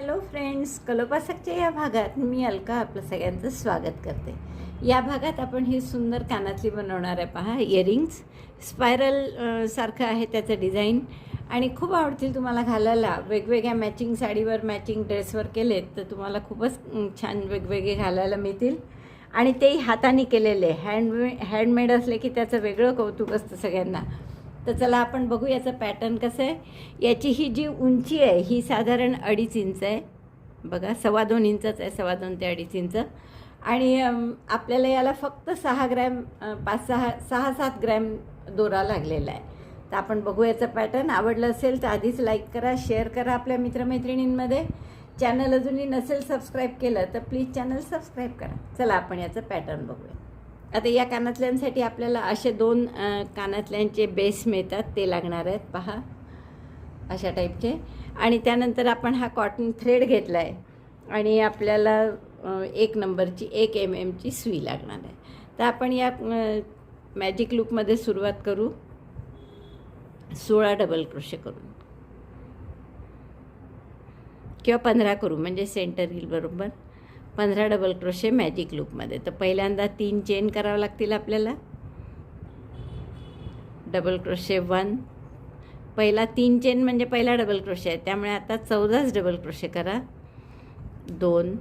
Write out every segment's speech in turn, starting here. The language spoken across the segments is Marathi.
हॅलो फ्रेंड्स कलोपासकच्या या भागात मी अलका आपलं सगळ्यांचं स्वागत करते. या भागात आपण ही सुंदर कानातली बनवणार आहे पहा इयरिंग्स स्पायरल सारखं आहे त्याचं डिझाईन आणि खूप आवडतील तुम्हाला घालायला. वेगवेगळ्या मॅचिंग साडीवर मॅचिंग ड्रेसवर केलेत तर तुम्हाला खूपच छान वेगवेगळे घालायला मिळतील. आणि तेही हाताने केलेले हँडमे हँडमेड असले की त्याचं वेगळं कौतुक असतं सगळ्यांना. तर चला आपण बघू याचं पॅटर्न कसं आहे. याची ही जी उंची आहे ही साधारण अडीच इंच आहे. बघा सव्वा दोन इंचच आहे सव्वा दोन ते अडीच इंच. आणि आपल्याला याला फक्त सहा ग्रॅम पाच सहा सहा सात ग्रॅम दोरा लागलेला आहे. तर आपण बघू याचं पॅटर्न आवडलं असेल तर आधीच लाईक करा शेअर करा आपल्या मित्रमैत्रिणींमध्ये. चॅनल अजूनही नसेल सबस्क्राईब केलं तर प्लीज चॅनल सबस्क्राईब करा. चला आपण याचं पॅटर्न बघूया. आता या कानातल्यांसाठी आपल्याला असे दोन कानातल्यांचे बेस मिळतात. ते लागणार आहेत पहा. अशा टाईपचे. आणि त्यानंतर आपण हा कॉटन थ्रेड घेतला आहे आणि आपल्याला एक नंबरची एक एम एमची सुई लागणार आहे. तर आपण या मॅजिक लूपमध्ये सुरुवात करू. सोळा डबल क्रोशे करून. किंवा पंधरा करू म्हणजे सेंटर येईल बरोबर. पंधरा डबल क्रोशे मॅजिक लूपमध्ये तर पहिल्यांदा तीन चेन करावं लागतील आपल्याला. डबल क्रोशे वन पहिला तीन चेन म्हणजे पहिला डबल क्रोशे आहे. त्यामुळे आता चौदाच डबल क्रोशे करा. दोन.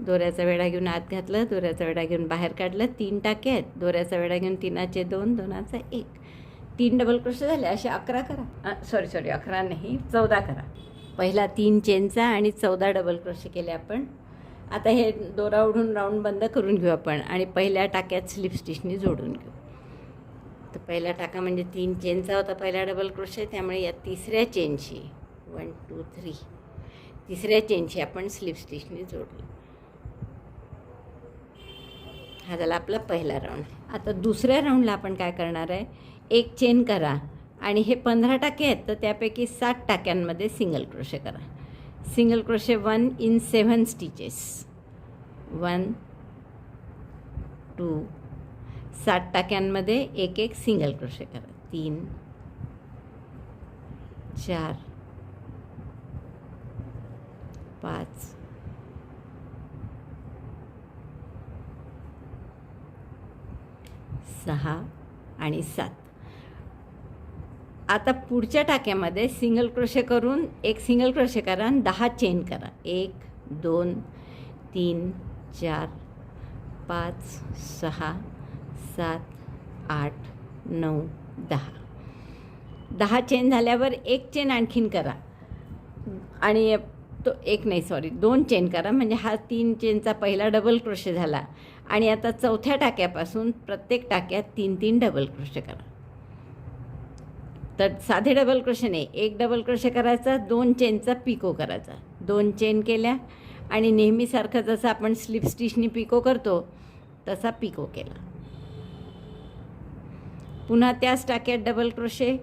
दोऱ्याचा वेढा घेऊन आत घातलं दोऱ्याचा वेढा घेऊन बाहेर काढलं. तीन टाके आहेत. दोऱ्याचा वेढा घेऊन तीनाचे दोन दोनाचा एक. तीन डबल क्रोशे झाले. असे अकरा करा. सॉरी सॉरी अकरा नाही चौदा करा. पहिला तीन चेनचा आणि चौदा डबल क्रोशे केले आपण. आता हे दोरा ओढून राऊंड बंद करून घेऊ आपण आणि पहिल्या टाक्यात स्लिप स्टिचनी जोडून घेऊ. तर पहिला टाका म्हणजे तीन चेनचा होता पहिला डबल क्रोशे त्यामुळे या तिसऱ्या चेनशी वन टू थ्री तिसऱ्या चेनशी आपण स्लिप स्टिचनी जोडली हा झाला आपला पहिला राऊंड आता दुसऱ्या राऊंडला आपण काय करणार आहे? एक चेन करा आणि हे पंधरा टाके आहेत तर त्यापैकी सात टाक्यांमध्ये सिंगल क्रोशे करा. Single crochet one in seven stitches one two सात टाक्यांमध्ये एक एक सिंगल क्रोशे करा. तीन चार पाच सहा आणि सात. आता पुढच्या टाक्यामध्ये सिंगल क्रोशे करून एक सिंगल क्रोशे करा आणि दहा चेन करा. एक दोन तीन चार पाच सहा सात आठ नऊ दहा. दहा चेन झाल्यावर एक चेन आणखीन करा. आणि तो एक नाही सॉरी दोन चेन करा. म्हणजे हा तीन चेनचा पहिला डबल क्रोशे झाला. आणि आता चौथ्या टाक्यापासून प्रत्येक टाक्यात तीन तीन डबल क्रोशे करा. तर साधे डबल क्रोशेने एक डबल क्रोशे करायचा दोन चेनचा पिको करायचा. दोन चेन केल्या आणि नेहमीसारखं जसं आपण स्लिप स्टिचनी पिको करतो तसा पिको केला. पुन्हा त्याच टाक्यात डबल क्रोशे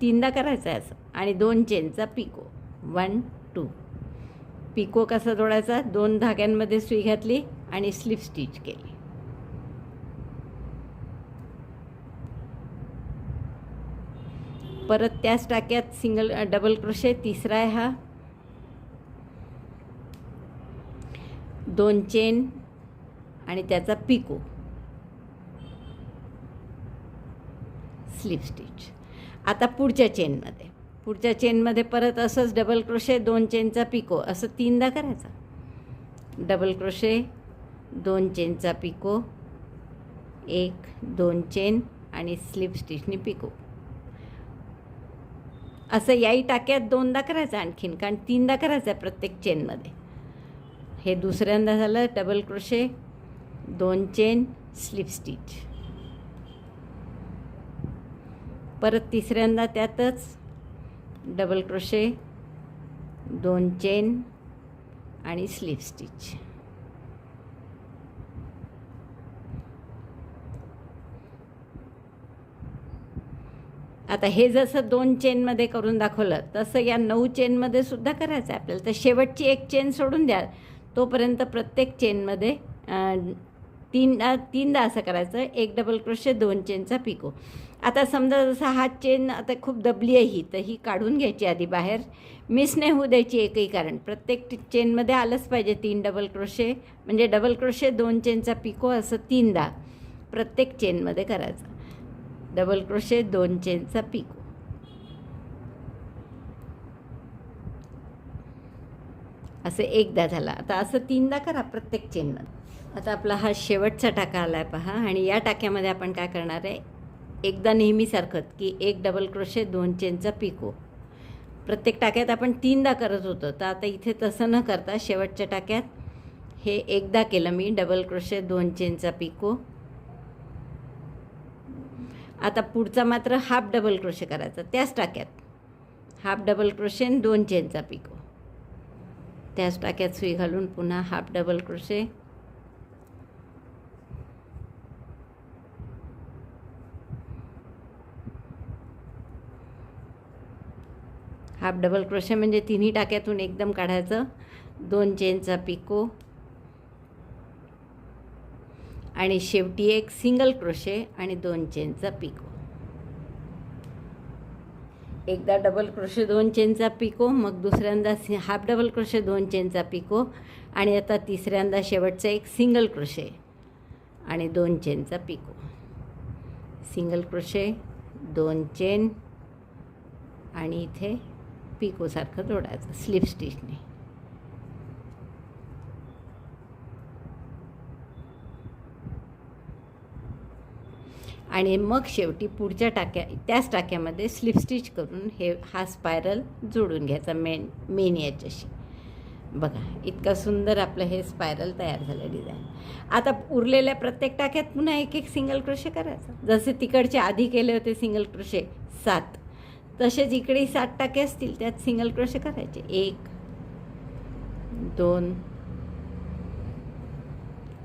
तीनदा करायचा आहे असं. आणि दोन चेनचा पिको वन टू पिको कसा जोडायचा? दोन धाग्यांमध्ये सुई घातली आणि स्लिप स्टिच केली. परत त्याच टाक्यात सिंगल डबल क्रोशे तिसरा आहे हा. दोन चेन आणि त्याचा पिको. स्लिप स्टिच आता पुढच्या चेनमध्ये पुढच्या चेनमध्ये परत असंच डबल क्रोशे दोन चेनचा पिको. असं तीनदा करायचा. डबल क्रोशे दोन चेनचा पिको. एक दोन चेन आणि स्लिप स्टिचनी पिको. असं याही टाक्यात दोनदा करायचं आणखीन कारण तीनदा करायचं आहे प्रत्येक चेनमध्ये हे दुसऱ्यांदा झालं डबल क्रोशे दोन चेन स्लिप स्टिच परत तिसऱ्यांदा त्यातच डबल क्रोशे दोन चेन आणि स्लिप स्टिच आता हे जसं दोन चेनमध्ये करून दाखवलं तसं या नऊ चेनमध्ये सुद्धा करायचं आहे आपल्याला. तर शेवटची एक चेन सोडून द्या तोपर्यंत प्रत्येक चेनमध्ये तीनदा तीन तीनदा असं करायचं. एक डबल क्रोशे दोन चेनचा पिको. आता समजा जसा हा चेन आता खूप दबली आहे ही तर ही काढून घ्यायची आधी बाहेर. मिस नाही होऊ द्यायची एकही कारण. प्रत्येक चेनमध्ये आलंच पाहिजे तीन डबल क्रोशे म्हणजे डबल क्रोशे दोन चेनचा पिको असं तीनदा प्रत्येक चेनमध्ये करायचं. डबल क्रोशे दोन चेनचा पिको. असं एकदा झाला. आता असं तीनदा करा प्रत्येक चेननं. आता आपला हा शेवटचा टाका आला आहे पहा. आणि या टाक्यामध्ये आपण काय करणार आहे? एकदा नेहमीसारखंच की एक डबल क्रोशे दोन चेनचा पिको हो. प्रत्येक टाक्यात आपण तीनदा करत होतो. तर आता इथे तसं न करता शेवटच्या टाक्यात हे एकदा केलं मी. डबल क्रोशे दोन चेनचा पिको हो. आता पुढचा मात्र हाफ डबल क्रोशे करायचा. त्याच टाक्यात. हाफ डबल क्रोशे आणि दोन चेनचा पिको. त्याच टाक्यात सुई घालून पुन्हा half double crochet. Half double crochet म्हणजे तिन्ही टाक्यातून एकदम काढायचं. दोन चेनचा पिको. आणि शेवटी एक सिंगल क्रोशे आणि दोन चेनचा पिको. एकदा डबल क्रोशे दोन चेनचा पिको मग दुसऱ्यांदा सि हाफ डबल क्रोशे दोन चेनचा पिको आणि आता तिसऱ्यांदा शेवटचा एक सिंगल क्रोशे आणि दोन चेनचा पिको. सिंगल क्रोशे दोन चेन आणि इथे पिकोसारखं जोडायचं स्लिप स्टिचने आणि मग शेवटी पुढच्या टाक्या त्याच टाक्यामध्ये स्लिप स्टिच करून हे हा स्पायरल जोडून घ्यायचा मेन मेन याच्याशी. बघा इतका सुंदर आपलं हे स्पायरल तयार झालं डिझाईन आता उरलेल्या प्रत्येक टाक्यात पुन्हा एक एक सिंगल क्रोशे करायचं. जसे तिकडचे आधी केले होते सिंगल क्रोशे सात. तसेच इकडे सात टाके असतील त्यात सिंगल क्रोशे करायचे. एक दोन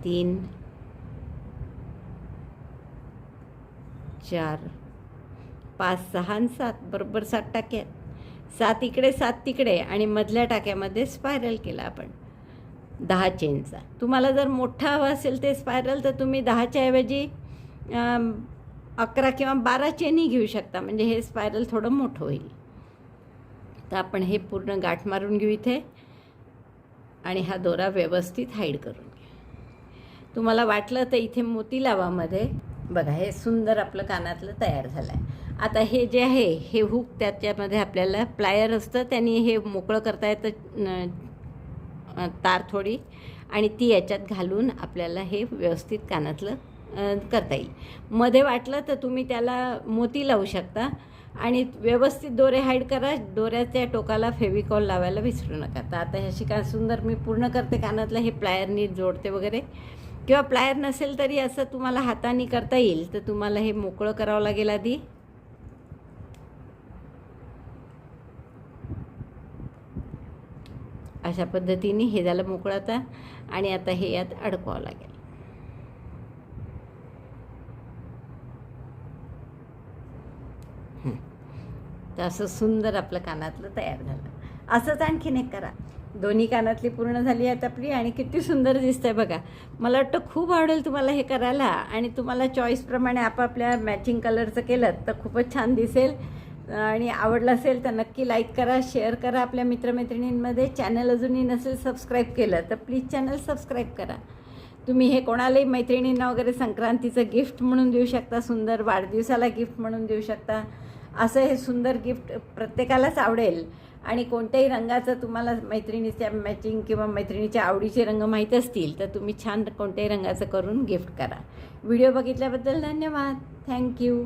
तीन चार. पाच सहा आणि सात. बरोबर सात टाक्या. आहेत सात इकडे सात तिकडे आणि मधल्या टाक्यामध्ये स्पायरल केला आपण. दहा चेनचा तुम्हाला जर मोठा हवा असेल ते स्पायरल तर तुम्ही दहाच्या ऐवजी अकरा किंवा बारा चेनही घेऊ शकता. म्हणजे हे स्पायरल थोडं मोठं होईल. तर आपण हे पूर्ण गाठ मारून घेऊ इथे. आणि हा दोरा व्यवस्थित हाईड करून घ्या. तुम्हाला वाटलं तर इथे मोती लावामध्ये बघा हे सुंदर आपलं कानातलं तयार झालं आहे आता हे जे आहे हे हुक त्याच्यामध्ये आपल्याला प्लायर असतं त्यांनी हे मोकळं करता येतं तार थोडी आणि ती याच्यात घालून आपल्याला हे व्यवस्थित कानातलं करता येईल. मध्ये वाटलं तर तुम्ही त्याला मोती लावू शकता आणि व्यवस्थित दोरे हाईड करा दोऱ्याच्या टोकाला फेविकॉल लावायला विसरू नका. तर आता ह्याशी का सुंदर मी पूर्ण करते कानातलं हे प्लायरनी जोडते वगैरे. किंवा प्लायर नसेल तरी असं तुम्हाला हाताने करता येईल. तर तुम्हाला हे मोकळं करावं लागेल आधी. अशा पद्धतीने हे झालं मोकळं आता. आणि आता हे यात अडकवावं लागेल. तर असं सुंदर आपलं कानातलं तयार झालं. असंच आणखीन एक करा. दोन्ही कानातली पूर्ण झाली आहेत आपली आणि किती सुंदर दिसतंय बघा. मला वाटतं खूप आवडेल तुम्हाला हे करायला आणि तुम्हाला चॉईसप्रमाणे आपापल्या मॅचिंग कलरचं केलं तर खूपच छान दिसेल. आणि आवडलं असेल तर नक्की लाईक करा शेअर करा आपल्या मित्रमैत्रिणींमध्ये. चॅनल अजूनही नसेल सबस्क्राईब केलं तर प्लीज चॅनल सबस्क्राईब करा. तुम्ही हे कोणालाही मैत्रिणींना वगैरे संक्रांतीचं गिफ्ट म्हणून देऊ शकता सुंदर वाढदिवसाला गिफ्ट म्हणून देऊ शकता. असं हे सुंदर गिफ्ट प्रत्येकालाच आवडेल. आणि कोणत्याही रंगाचं तुम्हाला मैत्रिणीच्या मॅचिंग किंवा मैत्रिणीच्या आवडीचे रंग माहीत असतील तर तुम्ही छान कोणत्याही रंगाचं करून गिफ्ट करा. व्हिडिओ बघितल्याबद्दल धन्यवाद. थँक्यू